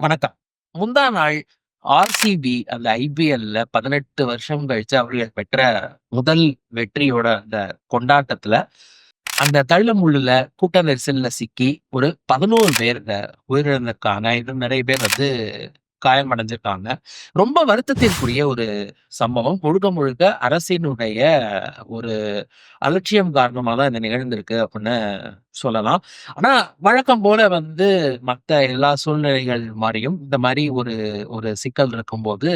வணக்கம். முந்தா நாள் ஆர்சிபி அந்த ஐபிஎல்ல 18 வருஷம் கழிச்சு அவர்கள் பெற்ற முதல் வெற்றியோட அந்த கொண்டாட்டத்துல, அந்த தள்ளுமுள்ளுல, கூட்ட நெரிசல்ல சிக்கி ஒரு 11 பேர் உயிரிழந்திருக்காங்க. இன்னும் நிறைய பேர் வந்து காயமடைஞ்சிருக்காங்க. ரொம்ப வருத்தத்திற்குரிய ஒரு சம்பவம். முழுக்க முழுக்க அரசினுடைய ஒரு அலட்சியம் காரணமா தான் இந்த நிகழ்ந்திருக்கு அப்படின்னு சொல்லலாம். ஆனா வழக்கம் போல வந்து மத்த எல்லா சூழ்நிலைகள் மாதிரியும் இந்த மாதிரி ஒரு ஒரு சிக்கல் இருக்கும்போது,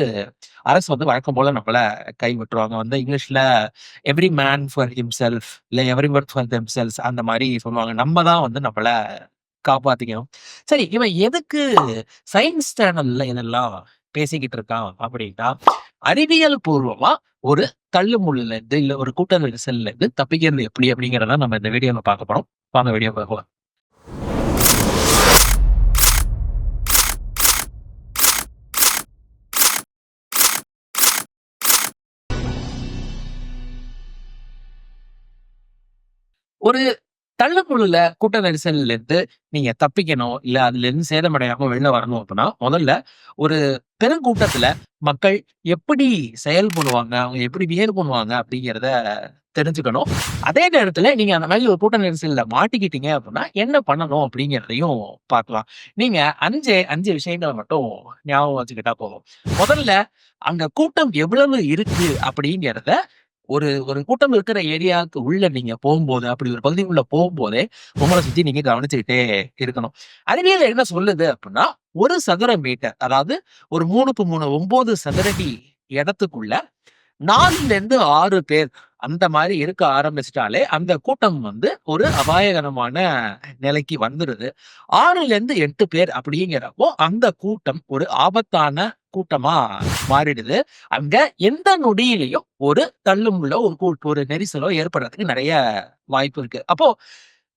அரசு வந்து வழக்கம் போல நம்மள கை விட்டுருவாங்க. வந்து இங்கிலீஷ்ல every man for himself every worth for himself அந்த மாதிரி சொல்லுவாங்க. நம்ம தான் வந்து நம்மள காப்பாத்திக்கணும். சரி இவன் எதுக்கு சயின்ஸ் சேனல்ல இதெல்லாம் பேசிக்கிட்டு இருக்கான் அப்படின்னா, அறிவியல் பூர்வமா ஒரு தள்ளுமுள்ள இருந்து இல்ல ஒரு கூட்ட நெரிசல்லேருந்து தப்பிக்கிறது எப்படி அப்படிங்கிறத நம்ம இந்த வீடியோல பார்க்க போறோம். வாங்க வீடியோ பார்க்கலாம் ஒரு தள்ளுமுள்ளுல கூட்ட நெரிசல்லேருந்து நீங்க தப்பிக்கணும், இல்ல அதுலேருந்து சேதமடையாம வெளில வரணும் அப்படின்னா, முதல்ல ஒரு பெருங்கூட்டத்துல மக்கள் எப்படி செயல்படுவாங்க, அவங்க எப்படி பிஹேவ் பண்ணுவாங்க அப்படிங்கிறத தெரிஞ்சுக்கணும். அதே நேரத்துல நீங்க அந்த மாதிரி ஒரு கூட்ட நெரிசல்ல மாட்டிக்கிட்டீங்க அப்படின்னா, என்ன பண்ணணும் அப்படிங்கிறதையும் பார்க்கலாம். நீங்க 5 5 விஷயங்கள மட்டும் ஞாபகம் வச்சுக்கிட்டா போதும். முதல்ல அங்க கூட்டம் எவ்வளவு இருக்கு அப்படிங்கிறத ஒரு ஒரு கூட்டம் இருக்கிற ஏரியாவுக்கு உள்ள நீங்க போகும்போது அப்படி ஒரு பகுதிக்குள்ள போகும்போதே உங்களை சுத்தி நீங்க கவனிச்சுக்கிட்டே இருக்கணும். அறிவியல் என்ன சொல்லுது அப்படின்னா, ஒரு சதுர மீட்டர் அதாவது ஒரு 3க்கு 3 9 சதுரடி இடத்துக்குள்ள 4லேருந்து 6 பேர் அந்த மாதிரி இருக்க ஆரம்பிச்சிட்டாலே அந்த கூட்டம் வந்து ஒரு அபாயகரமான நிலைக்கு வந்துடுது ஆறுல இருந்து எட்டு பேர் அப்படிங்கிறப்போ, அந்த கூட்டம் ஒரு ஆபத்தான கூட்டமா மாறிடுது. அங்க எந்த நொடியிலையும் ஒரு தள்ளுமுள்ள ஒரு கூ ஒரு நெரிசலோ ஏற்படுறதுக்கு நிறைய வாய்ப்பு இருக்கு. அப்போ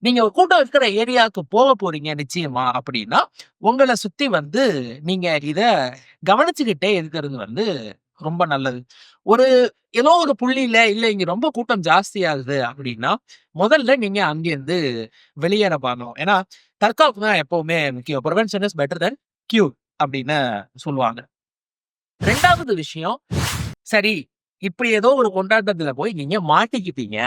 நீங்க ஒரு கூட்டம் இருக்கிற ஏரியாவுக்கு போக போறீங்க நிச்சயமா அப்படின்னா, உங்களை சுத்தி வந்து நீங்க இத கவனிச்சுக்கிட்டே இருக்கிறது வந்து ரொம்ப நல்லது. ஒரு ஏதோ ஒரு புள்ளியில, இல்ல இங்க ரொம்ப கூட்டம் ஜாஸ்தியாகுது அப்படின்னா, முதல்ல நீங்க அங்கேருந்து வெளியேற பார்க்கணும். ஏன்னா, தற்காப்பு தான் எப்பவுமே முக்கியம். Prevention is better than cure அப்படின்னு சொல்லுவாங்க. ரெண்டாவது விஷயம், சரி இப்படி ஏதோ ஒரு கொண்டாட்டத்துல போய் நீங்க மாட்டிக்கிட்டீங்க.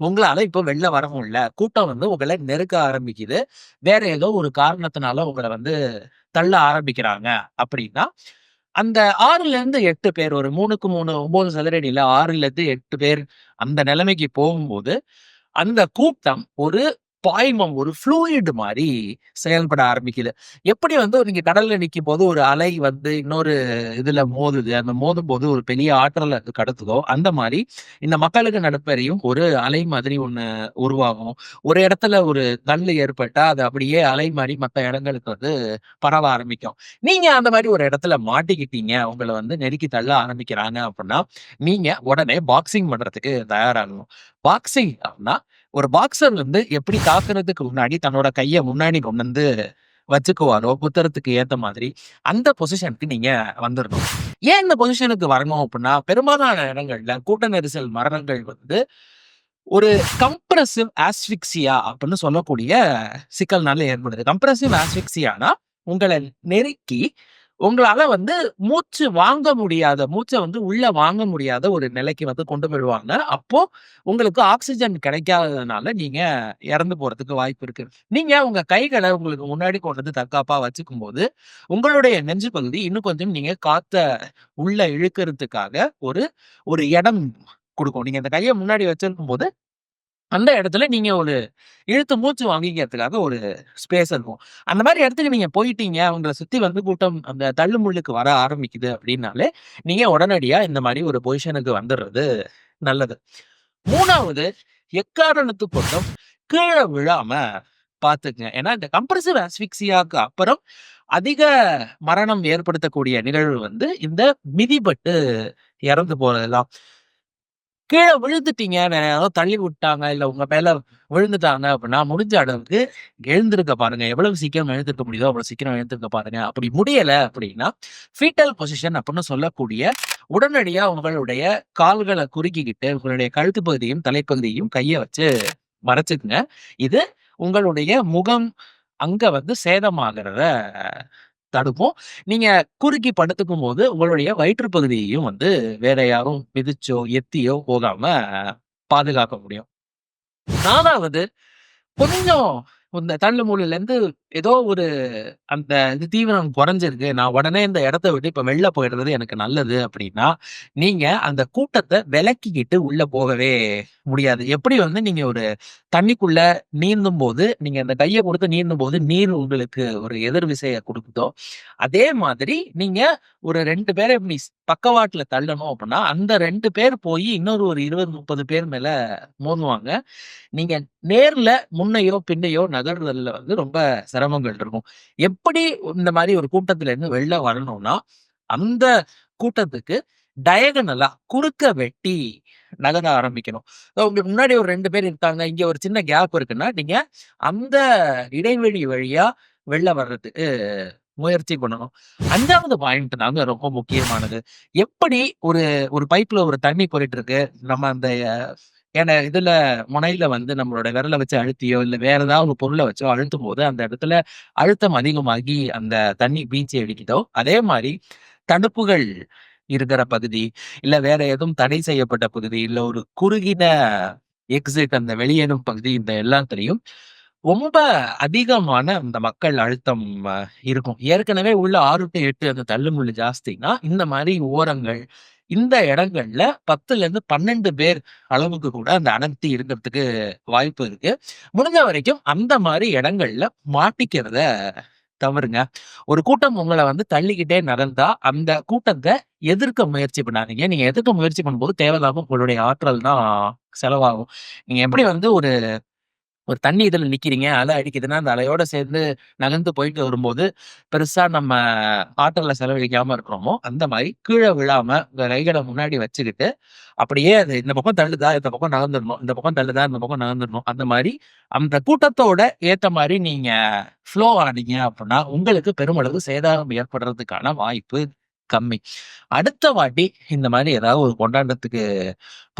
உங்களால இப்ப வெளில வர முடியல. கூட்டம் வந்து உங்களை நெருக்க ஆரம்பிக்குது. வேற ஏதோ ஒரு காரணத்தினால உங்களை வந்து தள்ள ஆரம்பிக்கிறாங்க அப்படின்னா, அந்த 6லேருந்து 8 பேர் ஒரு மூணுக்கு மூணு ஒன்பது சதுரடியில ஆறுல இருந்து எட்டு பேர் அந்த நிலைமைக்கு போகும்போது, அந்த கூட்டம் ஒரு பாய்மம், ஒரு ஃப்ளூயிட் மாதிரி செயல்பட ஆரம்பிக்குது. எப்படி வந்து நீங்க கடல்ல நிக்கும்போது ஒரு அலை வந்து இன்னொரு இதுல மோதுது. அந்த மோதும் போது ஒரு பெரிய ஆற்றல அது கடத்துதோ, அந்த மாதிரி இந்த மக்களுக்கு நடப்பறையும் ஒரு அலை மாதிரி ஒண்ணு உருவாகும். ஒரு இடத்துல ஒரு தள்ளு ஏற்பட்டா, அது அப்படியே அலை மாதிரி மற்ற இடங்களுக்கு வந்து பரவ ஆரம்பிக்கும். நீங்க அந்த மாதிரி ஒரு இடத்துல மாட்டிக்கிட்டீங்க. உங்கள வந்து நெருக்கி தள்ள ஆரம்பிக்கிறாங்க அப்படின்னா, நீங்க உடனே பாக்ஸிங் பண்றதுக்கு தயாராகணும். பாக்ஸிங் அப்படின்னா, ஒரு பாக்ஸர் வந்து எப்படி தாக்குறதுக்கு முன்னாடி தன்னோட கையை முன்னாடி கொண்டு வந்து வச்சுக்குவாரோ, குத்துறதுக்கு ஏற்ற மாதிரி, அந்த பொசிஷனுக்கு நீங்க வந்துடணும் ஏன் இந்த பொசிஷனுக்கு வரணும் அப்படின்னா, பெரும்பாலான இடங்கள்ல கூட்ட நெரிசல் மரணங்கள் வந்து ஒரு கம்ப்ரசிவ் ஆஸ்பிக்சியா அப்படின்னு சொல்லக்கூடிய சிக்கல்னால ஏற்படுது. கம்ப்ரசிவ் ஆஸ்பிக்சியானா உங்களை நெருக்கி உங்களால வந்து மூச்சு வாங்க முடியாத, மூச்சை வந்து உள்ள வாங்க முடியாத ஒரு நிலைக்கு வந்து கொண்டு போயிடுவாங்க. அப்போ உங்களுக்கு ஆக்சிஜன் கிடைக்காததுனால நீங்க இறந்து போறதுக்கு வாய்ப்பு இருக்கு. நீங்க உங்க கைகளை உங்களுக்கு முன்னாடி கொண்டு வந்து தற்காப்பா வச்சுக்கும்போது, உங்களுடைய நெஞ்சு பகுதி இன்னும் கொஞ்சம் நீங்க காத்த உள்ள இழுக்கிறதுக்காக ஒரு ஒரு இடம் கொடுக்கும் நீங்க இந்த கையை முன்னாடி வச்சிருக்கும் போது அந்த இடத்துல நீங்க ஒரு இழுத்து மூச்சு வாங்கிக்கிறதுக்காக ஒரு ஸ்பேஸ் இருக்கும். அந்த மாதிரி இடத்துக்கு நீங்க போயிட்டீங்க, அவங்கள சுத்தி வந்து கூட்டம் அந்த தள்ளுமுள்ளுக்கு வர ஆரம்பிக்குது அப்படின்னாலே, நீங்க உடனடியா இந்த மாதிரி ஒரு பொசிஷனுக்கு வந்துடுறது நல்லது. மூணாவது எக்காரணத்து கொண்டும் கீழே விழாம பார்த்துக்குங்க ஏன்னா, இந்த கம்ப்ரசிவ் ஆஸ்பிக்சியாவுக்கு அப்புறம் அதிக மரணம் ஏற்படுத்தக்கூடிய நிகழ்வு வந்து இந்த மிதிபட்டு இறந்து போறது கீழே விழுந்துட்டீங்க, யாரோ தள்ளி விட்டாங்க, இல்லை உங்க மேல விழுந்துட்டாங்க அப்படின்னா, முடிஞ்ச அளவுக்கு எழுந்திருக்க பாருங்க. எவ்வளவு சீக்கிரம் எழுந்திருக்க முடியுதோ, அவ்வளவு சீக்கிரம் எழுந்திருக்க பாருங்க. அப்படி முடியல அப்படின்னா, ஃபீட்டல் பொசிஷன் அப்படின்னு சொல்லக்கூடிய உடனடியா உங்களுடைய கால்களை குறுக்கிக்கிட்டு, உங்களுடைய கழுத்து பகுதியும், தலைப்பகுதியும் கையை வச்சு மறைச்சுக்குங்க. இது உங்களுடைய முகம் அங்க வந்து சேதமாகிறத தடுப்போம் நீங்க குறுக்கி படுத்துக்கும் போது உங்களுடைய வயிற்று பகுதியையும் வந்து வேற யாரும் மிதிச்சோ, எத்தியோ போகாம பாதுகாக்க முடியும். நாலாவது கொஞ்சம் இந்த தள்ளுமுள்ளுலேருந்து ஏதோ ஒரு அந்த இது தீவிரம் குறைஞ்சிருக்கு. நான் உடனே இந்த இடத்த விட்டு இப்போ வெளில போயிடுறது எனக்கு நல்லது அப்படின்னா, நீங்கள் அந்த கூட்டத்தை விலக்கிக்கிட்டு உள்ளே போகவே முடியாது. எப்படி வந்து நீங்கள் ஒரு தண்ணிக்குள்ள நீந்தும்போது, நீங்கள் அந்த கையை கொடுத்து நீந்தும் நீந்தும்போது, நீர் உங்களுக்கு ஒரு எதிர் விசையை கொடுக்குதோ அதே மாதிரி நீங்கள் ஒரு ரெண்டு பேரை இப்படி பக்கவாட்டில் தள்ளணும் அப்படின்னா, அந்த ரெண்டு பேர் போய் இன்னொரு ஒரு 20, 30 பேர் மேலே மோதுவாங்க. நீங்கள் நேரில் முன்னையோ, பின்னையோ நகர்றதுல வந்து ரொம்ப சிரமங்கள் இருக்கும். எப்படி இந்த மாதிரி ஒரு கூட்டத்திலேருந்து வெளில வரணும்னா, அந்த கூட்டத்துக்கு டயகனலா குறுக்க வெட்டி நகர ஆரம்பிக்கணும். உங்களுக்கு முன்னாடி ஒரு ரெண்டு பேர் இருக்காங்க. இங்க ஒரு சின்ன கேப் இருக்குன்னா, நீங்க அந்த இடைவெளி வழியா வெளில வர்றதுக்கு முயற்சி பண்ணணும். அஞ்சாவது பாயிண்ட் தாங்க ரொம்ப முக்கியமானது. எப்படி ஒரு ஒரு பைப்ல ஒரு தண்ணி போயிட்டு இருக்கு. நம்ம அந்த ஏன்னா இதுல முனையில வந்து நம்மளோட விரல வச்சு அழுத்தியோ, இல்ல வேற ஏதாவது ஒரு பொருளை வச்சோ அழுத்தும் போது அந்த இடத்துல அழுத்தம் அதிகமாகி அந்த தண்ணி பீச்சு அடிக்குதோ, அதே மாதிரி தடுப்புகள் இருக்கிற பகுதி, இல்ல வேற எதுவும் தடை செய்யப்பட்ட பகுதி, இல்ல ஒரு குறுகின எக்ஸிட் அந்த வெளியேறும் பகுதி இந்த எல்லாத்துலயும் ரொம்ப அதிகமான அந்த மக்கள் அழுத்தம் இருக்கும். ஏற்கனவே உள்ள ஆறு டு எட்டு அந்த தள்ளுமுள்ளு ஜாஸ்தின்னா, இந்த மாதிரி ஓரங்கள், இந்த இடங்கள்ல 10லேருந்து 12 பேர் அளவுக்கு கூட அந்த அனர்த்தி இருக்கிறதுக்கு வாய்ப்பு இருக்கு. முடிஞ்ச வரைக்கும் அந்த மாதிரி இடங்கள்ல மாட்டிக்கிறத தவறுங்க ஒரு கூட்டம் உங்களை வந்து தள்ளிக்கிட்டே நடந்தா அந்த கூட்டத்தை எதிர்க்க முயற்சி பண்ணாதீங்க. நீங்க எதிர்க்க முயற்சி பண்ணும்போது தேவையில்லாம உங்களுடைய ஆற்றல் தான் செலவாகும். நீங்க எப்படி வந்து ஒரு ஒரு தண்ணி இதுல நிக்கிறீங்க, அலை அடிக்குதுன்னா, அந்த அலையோட சேர்ந்து நகர்ந்து போயிட்டு வரும்போது, பெருசா நம்ம ஆற்றல செலவழிக்காம இருக்கிறோமோ, அந்த மாதிரி கீழே விழாம உங்க கைகளை முன்னாடி வச்சுக்கிட்டு, அப்படியே அது இந்த பக்கம் தள்ளுதா, இந்த பக்கம் நகர்ந்துடணும் இந்த பக்கம் தள்ளுதா, இந்த பக்கம் நகர்ந்துடணும் அந்த மாதிரி அந்த கூட்டத்தோட ஏத்த மாதிரி நீங்க ஃப்ளோ ஆனீங்க அப்படின்னா, உங்களுக்கு பெருமளவு சேதாரம் ஏற்படுறதுக்கான வாய்ப்பு கம்மி. அடுத்த வாட்டி இந்த மாதிரி ஏதாவது ஒரு கொண்டாட்டத்துக்கு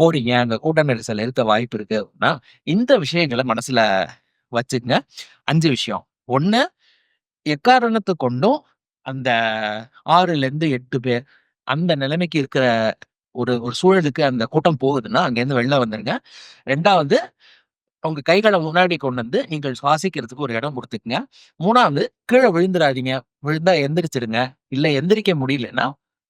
போறீங்க, அங்க கூட்ட நெரிசல் இருக்க வாய்ப்பு இருக்கு அப்படின்னா, இந்த விஷயங்கள மனசுல வச்சுங்க அஞ்சு விஷயம். ஒண்ணு எக்காரணத்தை கொண்டும் அந்த 6லேருந்து 8 பேர் அந்த நிலைமைக்கு இருக்கிற ஒரு ஒரு சூழலுக்கு அந்த கூட்டம் போகுதுன்னா, அங்கேருந்து வெளில வந்துருங்க. ரெண்டாவது உங்க கைகளை முன்னாடி கொண்டு வந்து நீங்கள் சுவாசிக்கிறதுக்கு ஒரு இடம் குடுத்துக்கங்க. 3வது கீழ விழுந்துறாதீங்க. விழுந்தா எந்திரிச்சிருங்க இல்ல எந்திரிக்க முடியலன்னா,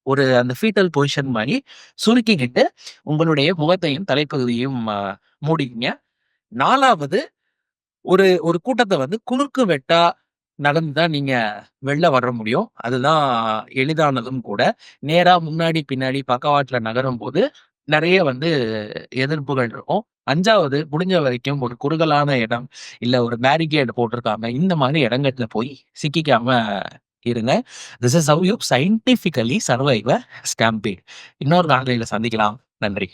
ஒரு அந்த ஃபீட்டல் பொசிஷன் மாதிரி சுருக்கிக்கிட்டு, உங்களுடைய முகத்தையும், தலைப்பகுதியும் மூடிக்குங்க நாலாவது ஒரு ஒரு கூட்டத்தை வந்து குறுக்கு வெட்டா நடந்து தான் நீங்க வெளில வர முடியும். அதுதான் எளிதானதும் கூட. நேரா முன்னாடி, பின்னாடி பக்கவாட்டுல நகரும்போது, நிறைய வந்து எதிர்ப்புகள் இருக்கும். அஞ்சாவது முடிஞ்ச வரைக்கும் ஒரு குறுகலான இடம், இல்ல ஒரு பேரிகேட் போட்டிருக்காங்க. இந்த மாதிரி இடங்கள்ல போய் சிக்கிக்காம இருங்க. This is how you scientifically survive stampede. இன்னொரு காணொளியில சந்திக்கலாம். நன்றி.